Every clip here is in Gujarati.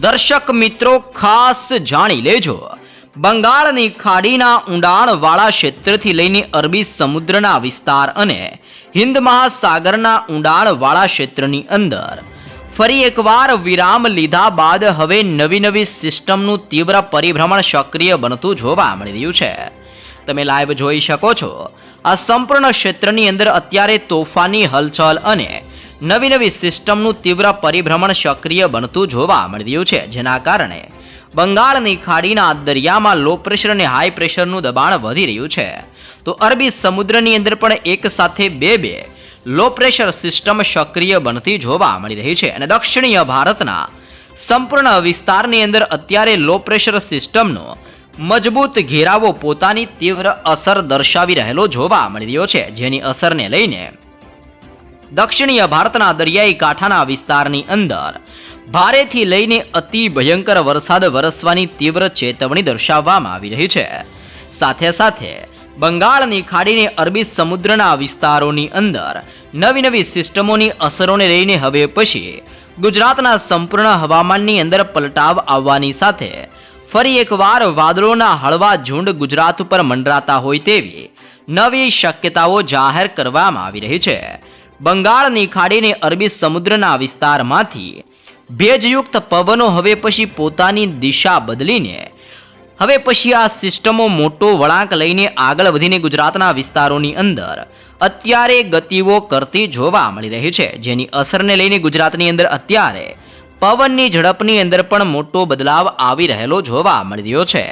દર્શક મિત્રો, ખાસ જાણી લેજો. બંગાળની ખાડીના ઊંડાણવાળા ક્ષેત્રથી લઈને અરબી સમુદ્રના વિસ્તાર અને હિન્દ મહાસાગરના ઊંડાણવાળા ક્ષેત્રની અંદર. ફરી એકવાર વિરામ લીધા બાદ હવે નવી નવી સિસ્ટમનું તીવ્ર પરિભ્રમણ સક્રિય બનતું જોવા મળી રહ્યું છે. તમે લાઈવ જોઈ શકો છો. આ સંપૂર્ણ ક્ષેત્રની અંદર અત્યારે તોફાની હલચલ અને નવી નવી સિસ્ટમનું તીવ્ર પરિભ્રમણ સક્રિય બનતું જોવા મળી રહ્યું છે, જેના કારણે બંગાળની ખાડીના દરિયામાં લો પ્રેશર અને હાઈ પ્રેશરનું દબાણ વધી રહ્યું છે. તો અરબી સમુદ્રની અંદર પણ એક સાથે બે બે લો પ્રેશર સિસ્ટમ સક્રિય બનતી જોવા મળી રહી છે અને દક્ષિણીય ભારતના સંપૂર્ણ વિસ્તારની અંદર અત્યારે લો પ્રેશર સિસ્ટમનો મજબૂત ઘેરાવો પોતાની તીવ્ર અસર દર્શાવી રહેલો જોવા મળી રહ્યો છે, જેની અસરને લઈને દક્ષિણીય ભારતના દરિયાઈ કાંઠાના વિસ્તારની અંદર. ભારેથી લઈને અતિ ભયંકર વરસાદ વરસવાની તીવ્ર ચેતવણી દર્શાવવામાં આવી રહી છે. સાથે સાથે, બંગાળની ખાડીને અરબી સમુદ્રના વિસ્તારોની અંદર નવી નવી સિસ્ટમોની અસરોને લઈને હવે પછી ગુજરાતના સંપૂર્ણ હવામાનની અંદર પલટાવ આવવાની સાથે ફરી એકવાર વાદળોના હળવા ઝુંડ ગુજરાત ઉપર મંડરાતા હોય તેવી નવી શક્યતાઓ જાહેર કરવામાં આવી રહી છે. બંગાળની ખાડીને અરબી સમુદ્રના વિસ્તારમાંથી ભેજયુક્ત પવનો હવે પછી પોતાની દિશા બદલીને, હવે પછી આ સિસ્ટમો મોટો વળાંક લઈને આગળ વધીને ગુજરાતના વિસ્તારોની અંદર અત્યારે ગતિઓ કરતી જોવા મળી રહી છે. જેની અસરને લઈને ગુજરાતની અંદર અત્યારે પવનની ઝડપની અંદર પણ મોટો બદલાવ આવી રહેલો જોવા મળી રહ્યો છે.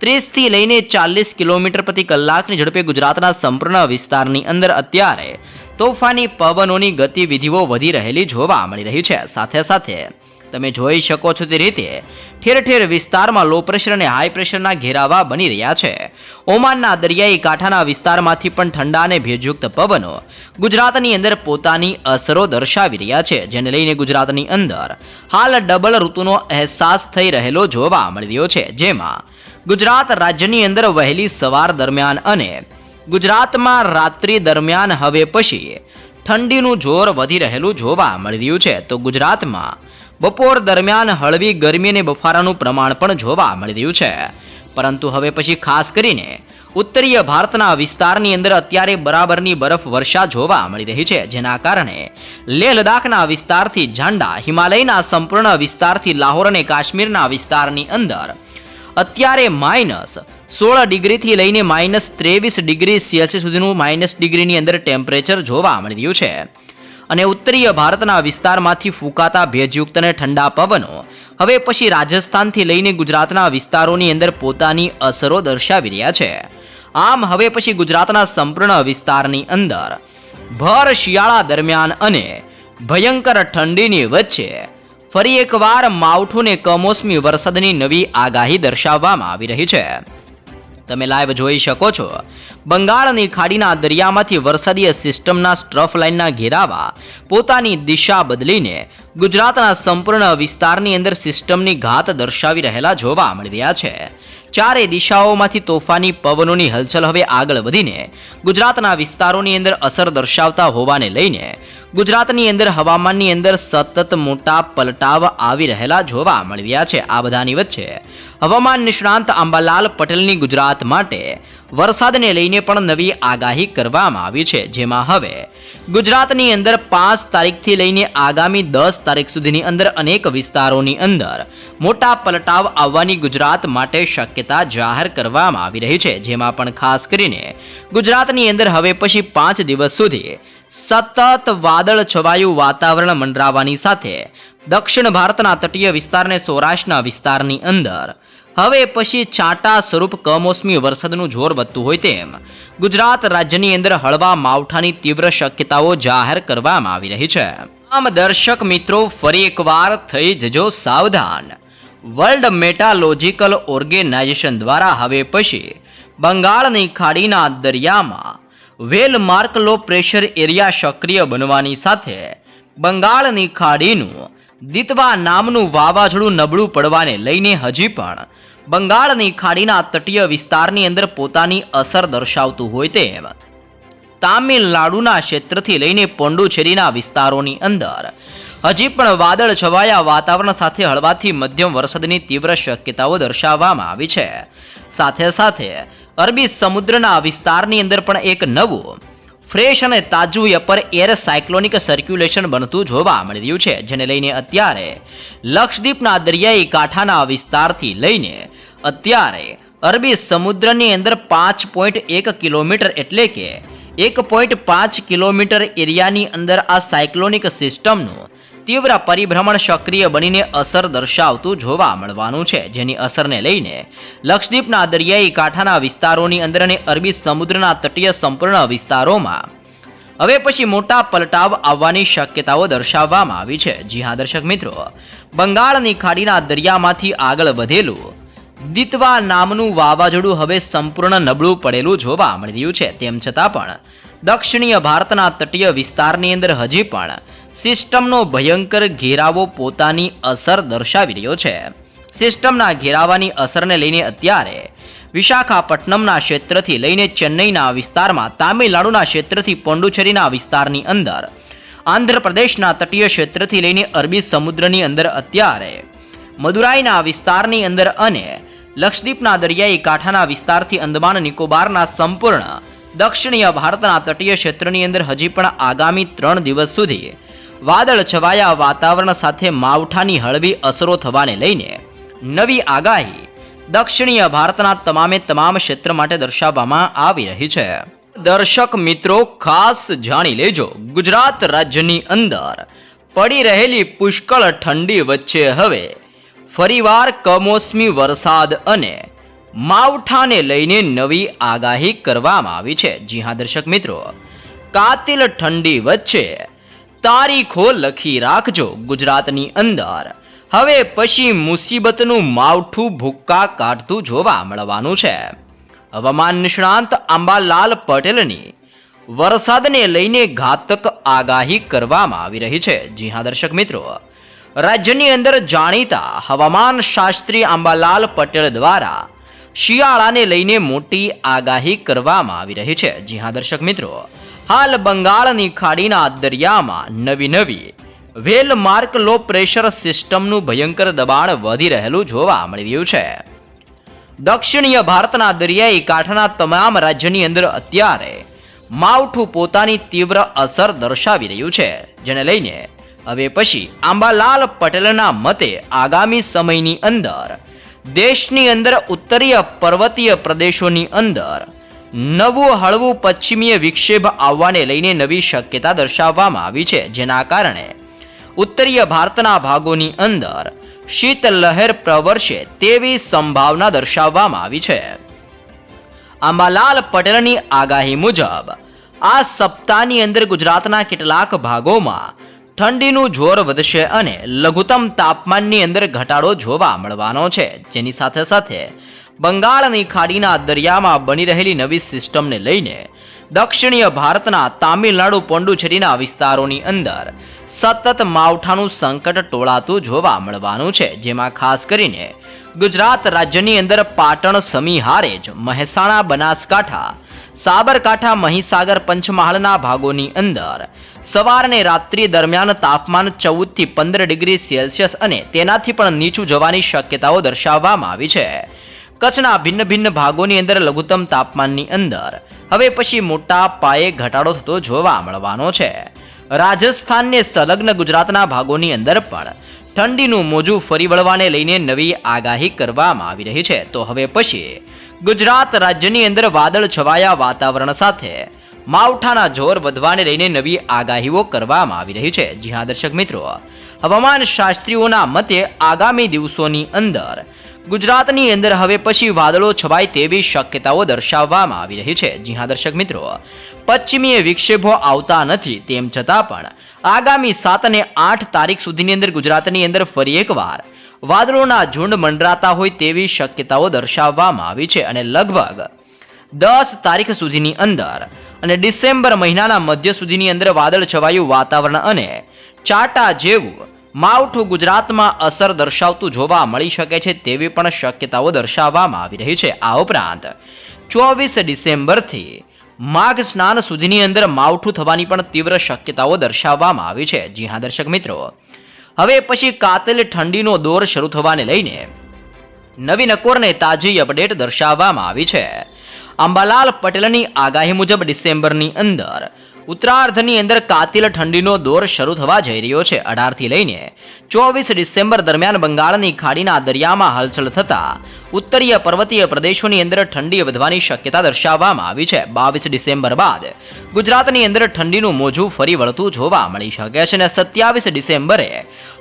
ત્રીસથી લઈને ચાલીસ કિલોમીટર પ્રતિ કલાકની ઝડપે ગુજરાતના સંપૂર્ણ વિસ્તારની અંદર અત્યારે તોફાની પવનોની ગતિવિધિઓ વધી રહેલી જોવા મળી રહી છે. સાથે સાથે તમે જોઈ શકો છો તે રીતે ઠેર ઠેર વિસ્તારમાં લો પ્રેશર અને હાઈ પ્રેશરના ઘેરાવા બની રહ્યા છે. ઓમાનના દરિયાઈ કાંઠાના વિસ્તારમાંથી પણ ઠંડા અને ભેજયુક્ત પવનો ગુજરાતની અંદર પોતાની અસરો દર્શાવી રહ્યા છે, જેને લઈને ગુજરાતની અંદર હાલ ડબલ ઋતુનો અહેસાસ થઈ રહેલો જોવા મળી રહ્યો છે, જેમાં ગુજરાત રાજ્યની અંદર વહેલી સવાર દરમિયાન અને ગુજરાતમાં રાત્રિ દરમિયાન હવે પછી ઠંડીનું જોર વધી રહેલું જોવા મળી રહ્યું છે. તો ગુજરાતમાં બપોર દરમિયાન હળવી ગરમી અને બફારાનું પ્રમાણ પણ જોવા મળી રહ્યું છે. પરંતુ હવે પછી ખાસ કરીને ઉત્તરીય ભારતના વિસ્તારની અંદર અત્યારે બરાબરની બરફ વર્ષા જોવા મળી રહી છે. જેના કારણે લેહ લદાખના વિસ્તારથી ઝાંડા, હિમાલયના સંપૂર્ણ વિસ્તારથી લાહોર અને કાશ્મીરના વિસ્તારની અંદર અત્યારે માઇનસ સોળ ડિગ્રીથી લઈને માઇનસ ત્રેવીસ ડિગ્રી સેલ્સિયસ સુધીનું માઇનસ ડિગ્રીની અંદર ટેમ્પરેચર જોવા મળી છે. અને ઉત્તરીય ભારતના વિસ્તારમાંથી ફૂંકાતા ભેજયુક્ત અને ઠંડા પવનો હવે પછી રાજસ્થાનથી લઈને ગુજરાતના વિસ્તારોની અંદર પોતાની અસરો દર્શાવી રહ્યા છે. આમ હવે પછી ગુજરાતના સંપૂર્ણ વિસ્તારની અંદર ભર શિયાળા દરમિયાન અને ભયંકર ઠંડીની વચ્ચે ફરી એકવાર માવઠું ને કમોસમી વરસાદની નવી આગાહી દર્શાવવામાં આવી રહી છે. તમે લાઈવ જોઈ શકો છો. બંગાળની ખાડીના દરિયામાંથી વરસાદીય સિસ્ટમના સ્ટ્રફ લાઇનના ઘેરાવા પોતાની દિશા બદલીને ગુજરાતના સંપૂર્ણ વિસ્તારની અંદર સિસ્ટમની ઘાત દર્શાવી રહેલા જોવા મળી રહ્યા છે. ચારે દિશાઓમાંથી તોફાની પવનોની હલચલ હવે આગળ વધીને ગુજરાતના વિસ્તારોની અંદર અસર દર્શાવતા હોવાને લઈને ગુજરાતની અંદર હવામાનની અંદર સતત મોટા પલટાવ આવી રહેલા જોવા મળી રહ્યા છે. આ બધાની વચ્ચે હવામાન નિષ્ણાંત અંબાલાલ પટેલની ગુજરાત માટે વરસાદને લઈને પણ નવી આગાહી કરવામાં આવી છે. જેમાં હવે ગુજરાતની અંદર પાંચ તારીખથી લઈને આગામી દસ તારીખ સુધીની અંદર અનેક વિસ્તારોની અંદર મોટા પલટાવ આવવાની ગુજરાત માટે શક્યતા જાહેર કરવામાં આવી રહી છે. જેમાં પણ ખાસ કરીને ગુજરાતની અંદર હવે પછી પાંચ દિવસ સુધી સતત વાદળ છવાયું વાતાવરણ મંડરાવાની સાથે દક્ષિણ ભારતના તટીય વિસ્તારને સૌરાષ્ટ્રના વિસ્તારની અંદર. હવે પછી છાંટા સ્વરૂપ કમોસમી વરસાદનું જોર વધતું હોય તેમ ગુજરાત રાજ્યની અંદર હળવા માવઠાની તીવ્ર શક્યતાઓ જાહેર કરવામાં આવી રહી છે. આમ દર્શક મિત્રો, ફરી એકવાર થઈ જજો સાવધાન. વર્લ્ડ મેટાલોજિકલ ઓર્ગેનાઇઝેશન દ્વારા હવે પછી બંગાળની ખાડીના દરિયામાં well mark low pressure area સક્રિય બનવાની સાથે બંગાળની ખાડીનું દિતવા નામનું વાવાઝોડું નબળું પડવાને લઈને હજી પણ બંગાળની ખાડીના તટીય વિસ્તારની અંદર પોતાની અસર દર્શાવતું હોય તેમ તામિલનાડુના ક્ષેત્રથી લઈને પોંડુચેરીના વિસ્તારોની અંદર હજી પણ વાદળ છવાયા વાતાવરણ સાથે હળવાથી મધ્યમ વરસાદની તીવ્ર શક્યતાઓ દર્શાવવામાં આવી છે. સાથે સાથે અરબી સમુદ્રના વિસ્તારની અંદર પણ એક નવું, ફ્રેશ અને તાજું અપર એર સાયક્લોનિક સર્ક્યુલેશન બનતું જોવા મળી રહ્યું છે, જેને લઈને અત્યારે લક્ષદ્વીપના દરિયાઈ કાંઠાના વિસ્તારથી લઈને અત્યારે અરબી સમુદ્રની અંદર પાંચ પોઈન્ટ એક કિલોમીટર એટલે કે એક પોઈન્ટ પાંચ કિલોમીટર એરિયાની અંદર આ સાયક્લોનિક સિસ્ટમનું તીવ્ર પરિભ્રમણ સક્રિય બનીને અસર દર્શાવતું જોવા મળવાનું છે, જેની અસરને લઈને લક્ષદ્વીપના દરિયાઈ કાંઠાના વિસ્તારોની અંદર અને અરબી સમુદ્રના તટીય સંપૂર્ણ વિસ્તારોમાં. હવે પછી મોટા પલટાવ આવવાની શક્યતાઓ દર્શાવવામાં આવી છે. જી હા, દર્શક મિત્રો, બંગાળની ખાડીના દરિયામાંથી આગળ વધેલું દિતવા નામનું વાવાઝોડું હવે સંપૂર્ણ નબળું પડેલું જોવા મળી રહ્યું છે. તેમ છતાં પણ દક્ષિણીય ભારતના તટીય વિસ્તારની અંદર હજી પણ સિસ્ટમનો ભયંકર ઘેરાવો પોતાની અસર દર્શાવી રહ્યો છે. સિસ્ટમના ઘેરાવાની અસરને લઈને અત્યારે વિશાખાપટ્ટનમના ક્ષેત્રથી લઈને ચેન્નઈના વિસ્તારમાં તામિલનાડુના ક્ષેત્રથી પોંડુચેરીના વિસ્તારની અંદર, આંધ્રપ્રદેશના તટીય ક્ષેત્રથી લઈને અરબી સમુદ્રની અંદર અત્યારે, મદુરાઈના વિસ્તારની અંદર અને લક્ષદ્વીપના દરિયાઈ કાંઠાના વિસ્તારથી અંદમાન નિકોબારના સંપૂર્ણ દક્ષિણીય ભારતના તટીય ક્ષેત્રની અંદર હજી પણ આગામી ત્રણ દિવસ સુધી વાદળ છવાયા વાતાવરણ સાથે માવઠાની હળવી અસરો થવાને લઈને નવી આગાહી દક્ષિણીય ભારતના તમામે તમામ ક્ષેત્ર માટે દર્શાવવામાં આવી રહી છે. દર્શક મિત્રો, ખાસ જાણી લેજો, ગુજરાત રાજ્યની અંદર પડી રહેલી પુષ્કળ ઠંડી વચ્ચે હવે ફરીવાર કમોસમી વરસાદ અને માવઠાને લઈને નવી આગાહી કરવામાં આવી છે. જી હા, દર્શક મિત્રો. કાતિલ ઠંડી વચ્ચે તારીખો લખી રાખજો ગુજરાતની અંદર. હવે પછી મુસીબતનું માવઠું ભૂક્કા કાઢતું જોવા મળવાનું છે. હવામાન નિષ્ણાંત આંબાલાલ પટેલની વરસાદને લઈને ઘાતક આગાહી કરવામાં આવી રહી છે. જી હા, દર્શક મિત્રો. રાજ્યની અંદર જાણીતા હવામાન શાસ્ત્રી આંબાલાલ પટેલ દ્વારા શિયાળાને લઈને મોટી આગાહી કરવામાં આવી રહી છે. જી હા, દર્શક મિત્રો. હાલ બંગાળની ખાડીના દરિયામાં નવી નવી વેલ માર્ક લો પ્રેશર સિસ્ટમનું ભયંકર દબાણ વધી રહેલું જોવા મળી રહ્યું છે. દક્ષિણીય ભારતના દરિયાઈ કાંઠાના તમામ રાજ્યની અંદર અત્યારે માવઠું પોતાની તીવ્ર અસર દર્શાવી રહ્યું છે. જેને લઈને હવે પછી આંબાલાલ પટેલના મતે આગામી સમયની અંદર દેશની અંદર ઉત્તરીય પર્વતીય પ્રદેશોની અંદર નવું હળવું પશ્ચિમીય વિક્ષેપ આવવાને લઈને નવી શક્યતા દર્શાવવામાં આવી છે, જેના કારણે ઉત્તરીય ભારતના ભાગોની અંદર શીત લહેર પ્રવર્શે તેવી સંભાવના દર્શાવવામાં આવી છે. આંબાલાલ પટેલની આગાહી મુજબ, આ સપ્તાહની અંદર ગુજરાતના કેટલાક ભાગોમાં ઠંડીનું જોર વધશે અને લઘુત્તમ તાપમાનની અંદર ઘટાડો જોવા મળવાનો છે. જેની સાથે સાથે બંગાળની ખાડીના દરિયામાં બની રહેલી નવી સિસ્ટમને લઈને દક્ષિણીય ભારતના તામિલનાડુ પોંડુચેરીના વિસ્તારોની અંદર સતત માવઠાનું સંકટ ટોળાતું જોવા મળવાનું છે, જેમાં ખાસ કરીને ગુજરાત રાજ્યની અંદર પાટણ સમીહારે જ મહેસાણા, બનાસકાંઠા, સાબરકાંઠા, મહીસાગર પંચમહાલના ભાગોની અંદર સવાર અને રાત્રિ દરમિયાન તાપમાન ચૌદથી પંદર ડિગ્રી સેલ્સિયસ અને તેનાથી પણ નીચું જવાની શક્યતાઓ દર્શાવવામાં આવી છે. કચ્છના ભિન્ન ભિન્ન ભાગોની અંદર લઘુત્તમ તાપમાનની અંદર. હવે પછી મોટા પાયે ઘટાડો થતો જોવા મળવાનો છે. રાજસ્થાનને સંલગ્ન ગુજરાતના ભાગોની અંદર પણ ઠંડીનું મોજું ફરી વળવાને લઈને નવી આગાહી કરવામાં આવી રહી છે. તો હવે પછી ગુજરાત રાજ્યની અંદર વાદળ છવાયા વાતાવરણ સાથે માવઠાના જોર વધવાને લઈને નવી આગાહીઓ કરવામાં આવી રહી છે. જી હા, દર્શક મિત્રો. હવામાન શાસ્ત્રીઓના મતે આગામી દિવસોની અંદર ગુજરાતની અંદર હવે પછી વાદળો છવાય તેવી શક્યતાઓ દર્શાવવામાં આવી રહી છે. જી દર્શક મિત્રો, પશ્ચિમીય વિક્ષેપો આવતા નથી, તેમ છતાં પણ આગામી સાત અને આઠ તારીખ સુધીની અંદર ગુજરાતની અંદર ફરી એકવાર વાદળોના ઝુંડ મંડરાતા હોય તેવી શક્યતાઓ દર્શાવવામાં આવી છે અને લગભગ દસ તારીખ સુધીની અંદર અને ડિસેમ્બર મહિનાના મધ્ય સુધીની અંદર વાદળ છવાયું વાતાવરણ અને ચાટા જેવું માવઠું ગુજરાતમાં અસર દર્શાવતું જોવા મળી શકે છે તેવી પણ શક્યતાઓ દર્શાવવામાં આવી રહી છે. આ ઉપરાંત ચોવીસ ડિસેમ્બરથી માઘ સ્નાન સુધીની અંદર માવઠું થવાની પણ તીવ્ર શક્યતાઓ દર્શાવવામાં આવી છે. જી હા, દર્શક મિત્રો. હવે પછી કાતિલ ઠંડીનો દોર શરૂ થવાને લઈને નવી નકોરને તાજી અપડેટ દર્શાવવામાં આવી છે. અંબાલાલ પટેલની આગાહી મુજબ ડિસેમ્બરની અંદર ઉત્તરાર્ધની અંદર કાતિલ ઠંડીનો દોર શરૂ થવા જઈ રહ્યો છે. અઢારથી લઈને ચોવીસ ડિસેમ્બર દરમિયાન બંગાળની ખાડીના દરિયામાં હલચલ થતા ઉત્તરીય પર્વતીય પ્રદેશોની અંદર ઠંડી વધવાની શક્યતા દર્શાવવામાં આવી છે. બાવીસ ડિસેમ્બર બાદ ગુજરાતની અંદર ઠંડીનું મોજું ફરી વળતું જોવા મળી શકે છે અને સત્યાવીસ ડિસેમ્બરે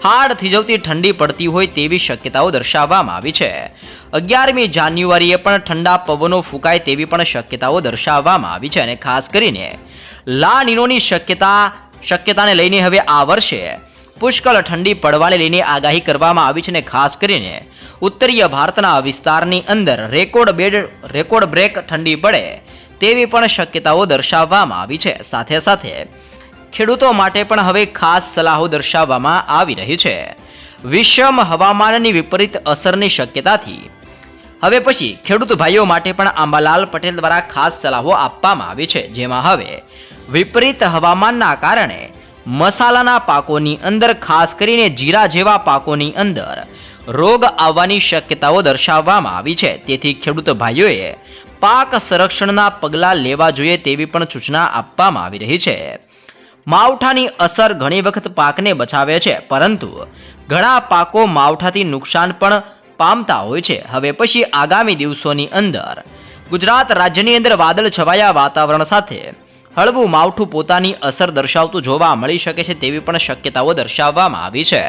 હાડ થીજવતી ઠંડી પડતી હોય તેવી શક્યતાઓ દર્શાવવામાં આવી છે. અગિયારમી જાન્યુઆરીએ પણ ઠંડા પવનો ફૂંકાય તેવી પણ શક્યતાઓ દર્શાવવામાં આવી છે અને ખાસ કરીને લા નિનોની શક્યતા, શક્યતાને લઈને હવે આ વર્ષે પુષ્કળ ઠંડી પડવાને લઈને આગાહી કરવામાં આવી છે અને ખાસ કરીને ઉત્તરીય ભારતના વિસ્તારની અંદર રેકોર્ડ બેડ, રેકોર્ડ બ્રેક ઠંડી પડે તેવી પણ શક્યતાઓ દર્શાવવામાં આવી છે. સાથે સાથે ખેડૂતો માટે પણ હવે ખાસ સલાહો દર્શાવવામાં આવી રહી છે. વિષમ હવામાનની વિપરીત અસરની શક્યતાથી હવે પછી ખેડૂત ભાઈઓ માટે પણ આંબાલાલ પટેલ દ્વારા ખાસ સલાહો આપવામાં આવી છે. જેમાં હવે વિપરીત હવામાનના કારણે મસાલાના પાકોની અંદર, ખાસ કરીને જીરા જેવા પાકોની અંદર રોગ આવવાની શક્યતાઓ દર્શાવવામાં આવી છે. તેથી ખેડૂત ભાઈઓએ પાક સંરક્ષણના પગલાં લેવા જોઈએ તેવી પણ સૂચના આપવામાં આવી રહી છે. માવઠાની અસર ઘણી વખત પાકને બચાવે છે, પરંતુ ઘણા પાકો માવઠાથી નુકસાન પણ પામતા હોય છે. હવે પછી આગામી દિવસોની અંદર ગુજરાત રાજ્યની અંદર વાદળ છવાયા વાતાવરણ સાથે હળવું માવઠું પોતાની અસર દર્શાવતું જોવા મળી શકે છે તેવી પણ શક્યતાઓ દર્શાવવામાં આવી છે.